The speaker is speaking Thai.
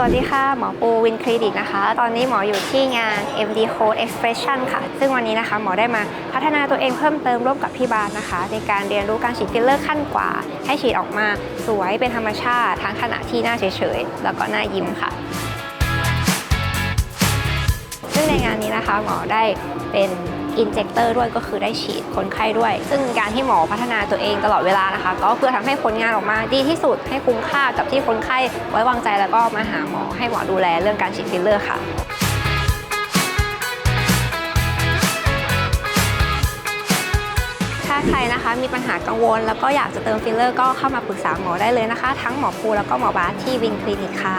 สวัสดีค่ะ หมอปูวินคลินิกนะคะ ตอนนี้หมออยู่ที่งาน MD Code Expression ค่ะ ซึ่งวันนี้นะคะหมอได้มาพัฒนาตัวเองเพิ่มเติมร่วมกับพี่บาสนะคะ ในการเรียนรู้การฉีดฟิลเลอร์ขั้นกว่า ให้ฉีดออกมาสวยเป็นธรรมชาติ ทั้งขณะที่หน้าเฉยๆ แล้วก็หน้ายิ้มค่ะ ซึ่งในงานนี้นะคะหมอได้เป็น อินเจคเตอร์ด้วยก็คือได้ฉีดคนไข้ด้วย ซึ่งการที่หมอพัฒนาตัวเองตลอดเวลานะคะ ก็เพื่อทำให้ผลงานออกมาดีที่สุดให้คุ้มค่ากับที่คนไข้ไว้วางใจแล้วก็มาหาหมอให้หมอดูแลเรื่องการฉีดฟิลเลอร์ค่ะถ้าใครนะคะมีปัญหากังวล แล้วก็อยากจะเติมฟิลเลอร์ก็เข้ามาปรึกษาหมอได้เลยนะคะ ทั้งหมอภูแล้วก็หมอบาสที่วินคลินิกค่ะ